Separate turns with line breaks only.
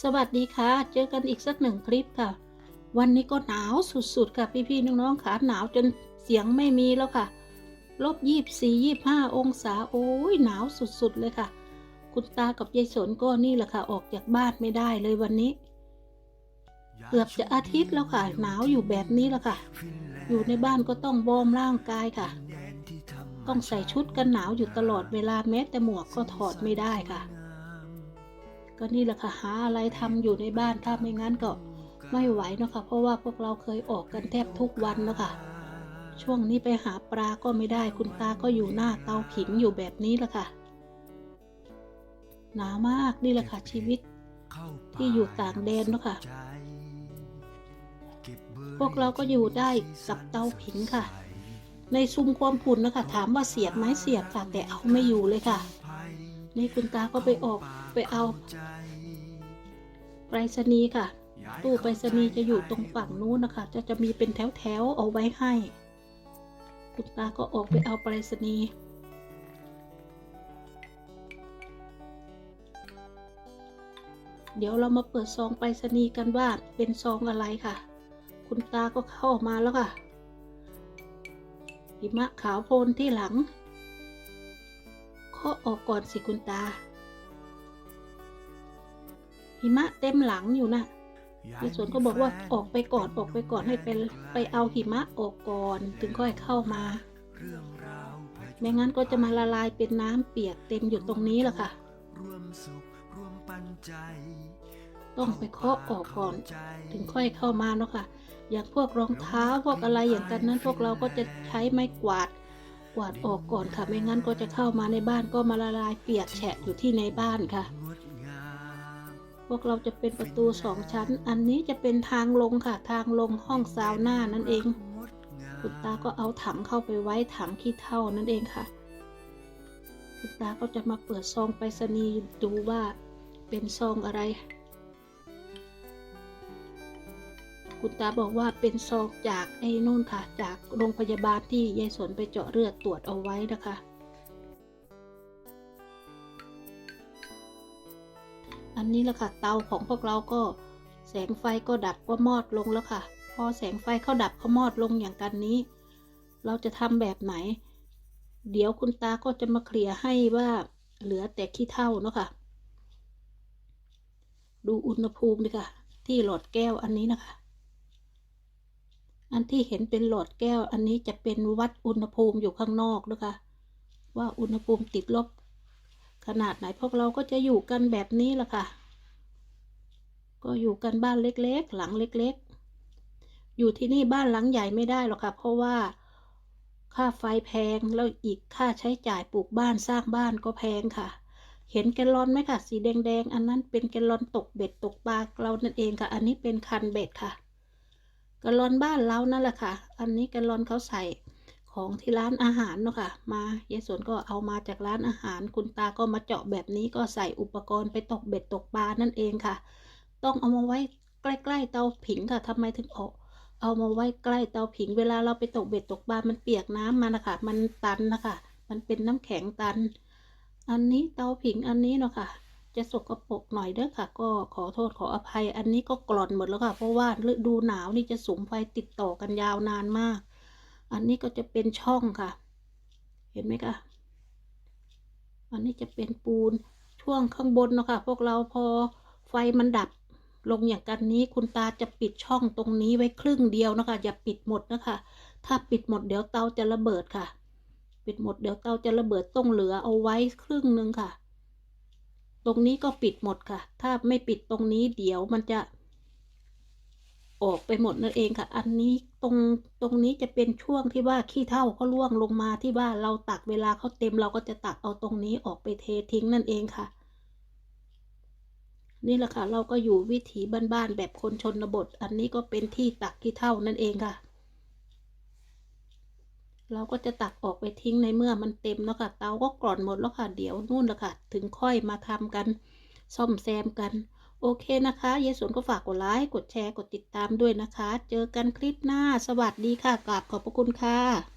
สวัสดีค่ะ เจอกันอีกสักหนึ่งคลิปค่ะ วันนี้ก็หนาวสุดๆ ค่ะพี่ๆน้องๆค่ะหนาวจนเสียงไม่มีแล้วค่ะลบยี่สี่ยี่ห้าองศาโอ้ยหนาวสุดๆเลยค่ะ คุณตากับยายสนก็นี่แหละค่ะ ออกจากบ้านไม่ได้เลยวันนี้ เกือบจะอาทิตย์แล้วค่ะ หนาวอยู่แบบนี้แล้วค่ะ อยู่ในบ้านก็ต้องวอมร่างกายค่ะ ต้องใส่ชุดกันหนาวอยู่ตลอดเวลาแม้แต่หมวกก็ถอดไม่ได้ค่ะ ก็นี่แหละค่ะหาอะไรทำอยู่ในบ้านถ้าไม่งั้นก็ไม่ไหวนะคะเพราะว่าพวกเราเคยออกกันแทบทุกวันแล้วค่ะช่วงนี้ไปหาปลาก็ไม่ได้คุณตาก็อยู่หน้าเตาผิงอยู่แบบนี้แหละค่ะหนาวมากนี่แหละค่ะชีวิตที่อยู่ต่างแดนเนะค่ะพวกเราก็อยู่ได้กับเตาผิงค่ะ ในซุ้มความผุนนะคะถามว่าเสียบไหมเสียบค่ะแต่เอาไม่อยู่เลยค่ะ นี่คุณตาก็ไปออกไปเอาไปรษณีย์ค่ะ ตู้ไปรษณีย์จะอยู่ตรงฝั่งนู้นนะคะ จะจะมีเป็นแถวแถวเอาไว้ให้ คุณตาก็ออกไปเอาไปรษณีย์เดี๋ยวเรามาเปิดซองไปรษณีย์กันว่าเป็นซองอะไรค่ะ คุณตาก็เข้ามาแล้วค่ะหิมะขาวโพลนที่หลัง เคาะออกก่อนสิคุณตา หิมะเต็มหลังอยู่นะในสวนก็บอกว่าออกไปก่อนออกไปก่อนให้ไปไปเอาหิมะออกก่อน ถึงค่อยเข้ามาไม่งั้นก็จะมาละลายเป็นน้ำเปียกเต็มอยู่ตรงนี้แหละค่ะต้องไปเคาะออกก่อน ถึงค่อยเข้ามาเนาะค่ะ อย่างพวกรองเท้าพวกอะไรอย่างกันนั้น พวกเราก็จะใช้ไม้กวาด กวาดออกก่อนค่ะ ไม่งั้นก็จะเข้ามาในบ้านก็มาละลายเปียกแฉะอยู่ที่ในบ้านค่ะ พวกเราจะเป็นประตูสองชั้น อันนี้จะเป็นทางลงค่ะ ทางลงห้องซาวน่านั่นเอง คุณตาก็เอาถังเข้าไปไว้ถังขี้เถ้านั่นเองค่ะ คุณตาก็จะมาเปิดซองไปรษณีย์ดูว่าเป็นซองอะไร คุณตาบอกว่าเป็นซองจากไอ้นู่นค่ะ จากโรงพยาบาลที่ยายสนไปเจาะเลือดตรวจเอาไว้นะคะ อันนี้แหละค่ะ เตาของพวกเราก็แสงไฟก็ดับก็มอดลงแล้วค่ะ พอแสงไฟเขาดับเขามอดลงอย่างกันนี้ เราจะทำแบบไหน เดี๋ยวคุณตาก็จะมาเคลียร์ให้ว่าเหลือแต่ขี้เถ้าเนาะค่ะ ดูอุณหภูมิเลยค่ะ ที่หลอดแก้วอันนี้นะคะ อันที่เห็นเป็นหลอดแก้ว อันนี้จะเป็นวัดอุณหภูมิอยู่ข้างนอกนะคะ ว่าอุณหภูมิติดลบ ขนาดไหนพวกเราก็จะอยู่กันแบบนี้แหละค่ะ ก็อยู่กันบ้านเล็กๆ หลังเล็กๆ อยู่ที่นี่บ้านหลังใหญ่ไม่ได้หรอกค่ะ เพราะว่าค่าไฟแพงแล้วอีกค่าใช้จ่ายปลูกบ้านสร้างบ้านก็แพงค่ะ เห็นแกลลอนไหมค่ะสีแดงๆ อันนั้นเป็นแกลลอนตกเบ็ดตกปลาเรานั่นเองค่ะ อันนี้เป็นคันเบ็ดค่ะ กลลอนบ้านเรานั่นแหละค่ะ อันนี้กลลอนเขาใส่ของที่ร้านอาหารเนาะค่ะ มายายสวนก็เอามาจากร้านอาหาร คุณตาก็มาเจาะแบบนี้ก็ใส่อุปกรณ์ไปตกเบ็ดตกปลานั่นเองค่ะ ต้องเอามาไว้ใกล้ๆเตาผิงค่ะทำไมถึงเอาเอามาไว้ใกล้เตาผิง เวลาเราไปตกเบ็ดตกปลา มันเปียกน้ำมันนะคะ มันตันนะคะ มันเป็นน้ำแข็งตัน อันนี้เตาผิงอันนี้เนาะค่ะ จะสกปรกหน่อยเด้อค่ะ ก็ขอโทษขออภัย อันนี้ก็กร่อนหมดแล้วค่ะ เพราะว่าฤดูหนาวนี่จะสุมไฟติดต่อกันยาวนานมาก อันนี้ก็จะเป็นช่องค่ะ เห็นไหมคะอันนี้จะเป็นปูนช่วงข้างบนเนาะค่ะพวกเราพอไฟมันดับลงอย่างกันนี้คุณตาจะปิดช่องตรงนี้ไว้ครึ่งเดียวนะคะ อย่าปิดหมดนะคะ ถ้าปิดหมดเดี๋ยวเตาจะระเบิดค่ะ ปิดหมดเดี๋ยวเตาจะระเบิดต้องเหลือเอาไว้ครึ่งหนึ่งค่ะ ตรงนี้ก็ปิดหมดค่ะ ถ้าไม่ปิดตรงนี้เดี๋ยวมันจะ ออกไปหมดนั่นเองค่ะ อันนี้ตรงตรงนี้จะเป็นช่วงที่ว่าขี้เถ้าเขาล่วงลงมาที่ว่าเราตักเวลาเขาเต็มเราก็จะตักเอาตรงนี้ออกไปเททิ้งนั่นเองค่ะ นี่แหละค่ะ เราก็อยู่วิถีบ้านๆแบบคนชนบท อันนี้ก็เป็นที่ตักขี้เถ้านั่นเองค่ะ เราก็จะตักออกไปทิ้งในเมื่อมันเต็มแล้วค่ะ เตาก็กร่อนหมดแล้วค่ะ เดี๋ยวนู่นละค่ะ ถึงค่อยมาทำกันซ่อมแซมกัน โอเคนะคะเยสวนก็ฝากกดไลค์ กดแชร์ กดติดตามด้วยนะคะ เจอกันคลิปหน้า สวัสดีค่ะกราบขอบพระคุณค่ะ